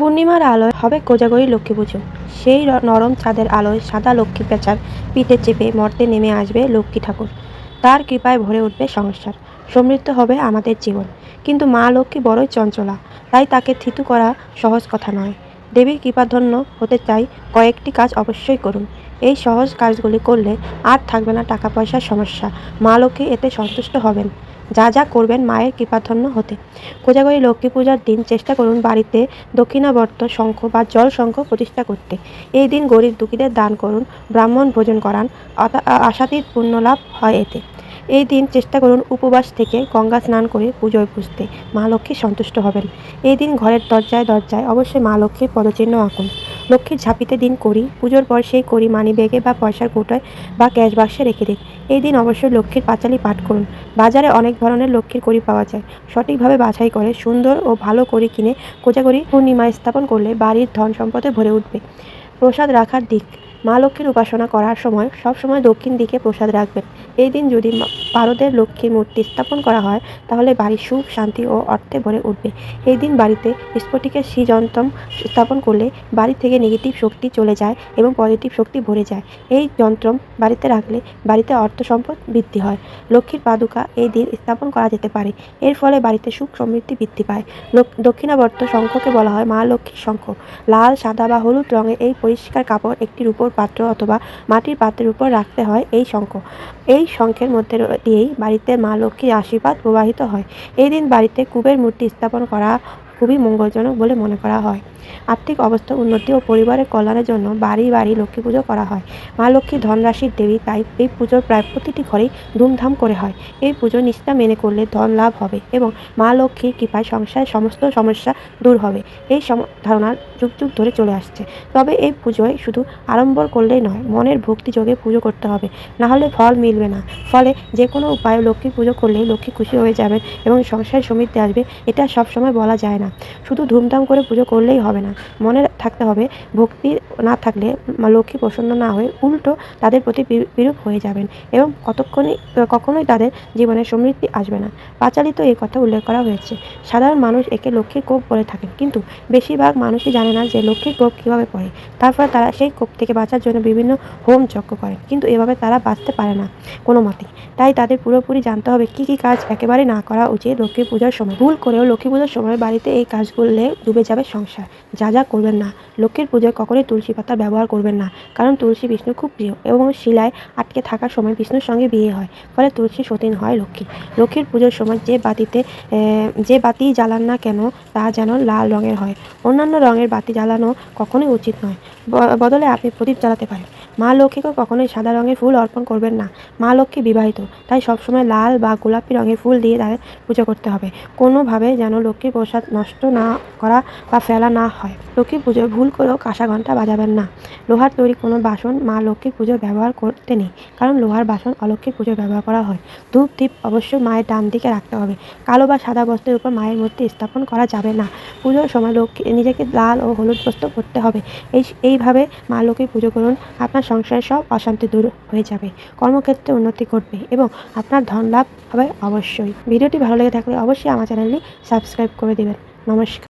পূর্ণিমার আলোয় হবে কোজাগরী লক্ষ্মী পুজো। সেই নরম চাঁদের আলোয় সাদা লক্ষ্মী পেঁচার পিঠে চেপে মর্তে নেমে আসবে লক্ষ্মী ঠাকুর। তার কৃপায় ভরে উঠবে সংসার। সমৃদ্ধ হবে আমাদের জীবন। কিন্তু মা লক্ষ্মী বড়ই চঞ্চলা, তাই তাকে থিতু করা সহজ কথা নয়। দেবীর কৃপাধন্য হতে চাই কয়েকটি কাজ অবশ্যই করুন। এই সহজ কাজগুলি করলে আর থাকবে না টাকা পয়সার সমস্যা। মা লক্ষ্মী এতে সন্তুষ্ট হবেন। যা যা করবেন মায়ের কৃপাধন্য হতে। কোজাগরী লক্ষ্মী পূজার দিন চেষ্টা করুন বাড়িতে দক্ষিণাবর্ত শঙ্খ বা জল শঙ্খ প্রতিষ্ঠা করতে। এই দিন গরিব দুঃখীদের দান করুন, ব্রাহ্মণ ভোজন করান আশাতীত পুণ্যলাভ হয় এতে। এই দিন চেষ্টা করুন উপবাস থেকে গঙ্গা স্নান করে পুজোয় পুজতে। মা লক্ষ্মী সন্তুষ্ট হবেন। এই দিন ঘরের দরজায় দরজায় অবশ্যই মা লক্ষ্মীর পদচিহ্ন আঁকুন। লক্ষ্মীর ঝাঁপিতে দিন করি, পুজোর পর সেই করি মানি ব্যাগে বা পয়সার কৌটোয় বা ক্যাশ বাক্সে রেখে দিন এই দিন অবশ্যই লক্ষ্মীর পাঁচালি পাঠ করুন। বাজারে অনেক ধরনের লক্ষ্মীর কড়ি পাওয়া যায়। সঠিকভাবে বাছাই করে, সুন্দর ও ভালো কড়ি কিনে কোজাগরি পূর্ণিমায় স্থাপন করলে বাড়ির ধন সম্পদে ভরে উঠবে। প্রসাদ রাখার দিক, মা লক্ষ্মীর উপাসনা করার সময় সব সময় দক্ষিণ দিকে প্রসাদ রাখবেন। এই দিন যদি পারদের লক্ষ্মীর মূর্তি স্থাপন করা হয়, তাহলে বাড়ির সুখ, শান্তি ও অর্থে ভরে উঠবে। এই দিন বাড়িতে স্ফটিকের শ্রীযন্ত্রম স্থাপন করলে বাড়ি থেকে নেগেটিভ শক্তি চলে যায় এবং পজিটিভ শক্তি ভরে যায়। এই যন্ত্রম বাড়িতে রাখলে বাড়িতে অর্থ সম্পদ বৃদ্ধি হয়। লক্ষ্মীর পাদুকা এই দিন স্থাপন করা যেতে পারে। এর ফলে বাড়িতে সুখ সমৃদ্ধি বৃদ্ধি পায়। দক্ষিণাবর্ত শঙ্খকে বলা হয় মা লক্ষ্মীর শঙ্খ। লাল, সাদা বা হলুদ রঙের এই পরিষ্কার কাপড় একটি রূপোর পাত্র অথবা মাটির পাত্রের উপর রাখতে হয় এই শঙ্খ। এই শঙ্খের মধ্যে দিয়েই বাড়িতে মা লক্ষ্মীর আশীর্বাদ প্রবাহিত হয়। এই দিন বাড়িতে কুবের মূর্তি স্থাপন করা খুবই মঙ্গলজনক বলে মনে করা হয়। আর্থিক অবস্থা উন্নতি ও পরিবারের কল্যাণের জন্য বাড়ি বাড়ি লক্ষ্মী পুজো করা হয়। মা লক্ষ্মী, ধনরাশির দেবী তাই এই পুজোর প্রায় প্রতিটি ঘরেই ধুমধাম করে হয়। এই পুজো নিষ্ঠা মেনে করলে ধন লাভ হবে এবং মা লক্ষ্মীর কৃপায় সংসারের সমস্ত সমস্যা দূর হবে। এই ধারণা যুগ যুগ ধরে চলে আসছে। তবে এই পুজোয় শুধু আড়ম্বর করলেই নয়, মনের ভক্তি যোগে পুজো করতে হবে। না হলে ফল মিলবে না। ফলে যে কোনো উপায়ে লক্ষ্মী পুজো করলেই লক্ষ্মী খুশি হয়ে যাবেন এবং সংসারে সমৃদ্ধি আসবে, এটা সবসময় বলা যায় না। শুধু ধুমধাম করে পুজো করলেই হবে না। মনে থাকতে হবে, ভক্তি না থাকলে লক্ষ্মী প্রসন্ন না হয়ে উল্টো তাদের প্রতি বিরূ- বিরূপ হয়ে যাবেন এবং কতক্ষণই কখনোই তাদের জীবনে সমৃদ্ধি আসবে না। পাঁচালিত এই কথা উল্লেখ করা হয়েছে। সাধারণ মানুষ একে লক্ষ্মীর কোপ বলে থাকেন, কিন্তু বেশিরভাগ মানুষই জানে না যে লক্ষ্মীর কোপ কীভাবে পড়ে। তারপর তারা সেই কোপ থেকে বাঁচার জন্য বিভিন্ন হোম যজ্ঞ করেন, কিন্তু এভাবে তারা বাঁচতে পারে না কোনো মতেই তাই তাদের পুরোপুরি জানতে হবে কী কী কাজ একেবারে না করা উচিত লক্ষ্মী পূজার সময়। ভুল করেও লক্ষ্মী পূজার সময় বাড়িতে এই কাজ করলে ডুবে যাবে সংসার। যা যা করবেন না। লক্ষ্মীর পূজায় কখনোই তুলসী পাতা ব্যবহার করবেন না, কারণ তুলসী বিষ্ণু খুব প্রিয় এবং শিলায় আটকে থাকার সময় বিষ্ণুর সঙ্গে বিয়ে হয়, ফলে তুলসী সতীন হয় লক্ষ্মী লক্ষ্মীর পুজোর সময় যে বাতিতে যে বাতি জ্বালান না কেন, তা যেন লাল রঙের হয়। অন্যান্য রঙের বাতি জ্বালানো কখনোই উচিত নয়। বদলে আপনি প্রদীপ জ্বালাতে পারেন। মা লক্ষ্মীকে কখনোই সাদা রঙের ফুল অর্পণ করবেন না। মা লক্ষ্মী বিবাহিত, তাই সবসময় লাল বা গোলাপি রঙের ফুল দিয়ে তাদের পুজো করতে হবে। কোনোভাবে যেন লক্ষ্মীর প্রসাদ নষ্ট না করা বা ফেলা না হয়। লক্ষ্মী পুজোয় ভুল করেও কাঁসা ঘণ্টা বাজাবেন না। লোহার তৈরি কোনো বাসন মা লক্ষ্মী পুজোয় ব্যবহার করতে নেই, কারণ লোহার বাসন অলক্ষ্মী পুজোয় ব্যবহার করা হয়। ধূপ দ্বীপ অবশ্যই মায়ের ডান দিকে রাখতে হবে। কালো বা সাদা বস্ত্রের উপর মায়ের মূর্তি স্থাপন করা যাবে না। পুজোর সময় লক্ষ্মী নিজেকে লাল ও হলুদ বস্ত্র পরতে হবে। এই, এইভাবে মা লক্ষ্মী পুজো করুন। আপনার সংসারের সব অশান্তি দূর হয়ে যাবে। কর্মক্ষেত্রে উন্নতি ঘটবে এবং আপনার ধন লাভ হবে অবশ্যই। ভিডিওটি ভালো লেগে থাকলে অবশ্যই আমার চ্যানেলটি সাবস্ক্রাইব করে দেবেন। নমস্কার।